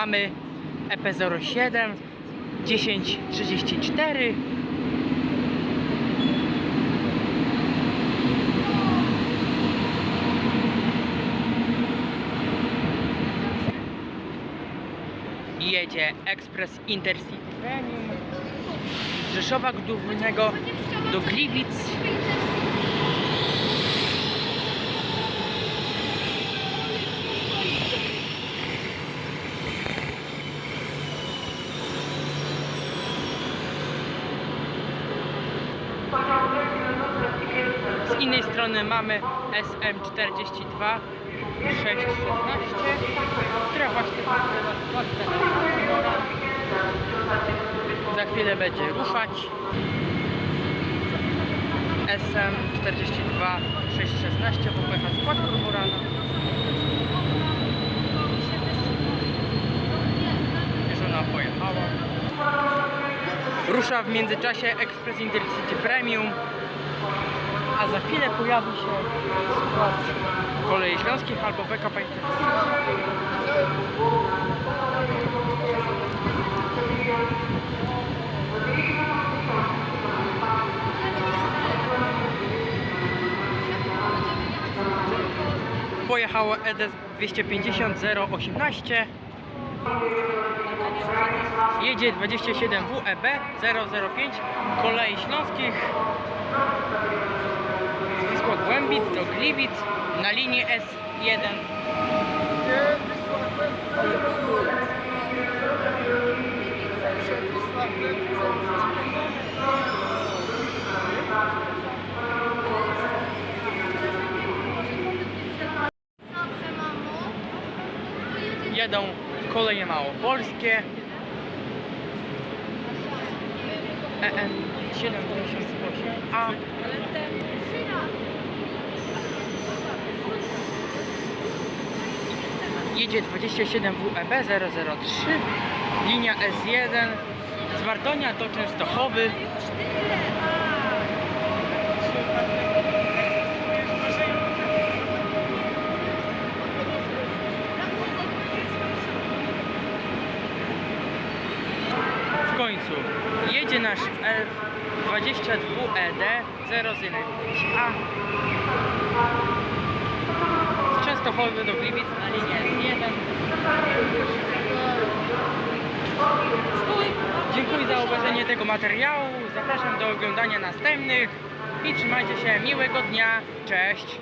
mamy E EP07 1034 jedzie Express Intercity. Premium z Rzeszowa Górnego do Gliwic Z innej strony mamy SM42 616, która właśnie Za chwilę będzie ruszać. SM42 616 popycha skład kormorana. Rusza w międzyczasie Express Intercity Premium, a za chwilę pojawi się skład kolei śląskich albo PKP. Pojechało EDS 250 018 Jedzie 27 WEB 005 Kolei Śląskich z Wisła Głębic do Gliwic na linii S1 Dobrze, mamo. Pojedziemy Jedą koleje małopolskie EN 78A Ale ten trzy razy. jedzie 27 WEB 003 linia S1 z Wardonia do Częstochowy końcu jedzie nasz F22ED 015A z Częstochowy do Gliwic na linię S1 Dziękuję za obejrzenie tego materiału. Zapraszam do oglądania następnych i trzymajcie się. Miłego dnia. Cześć.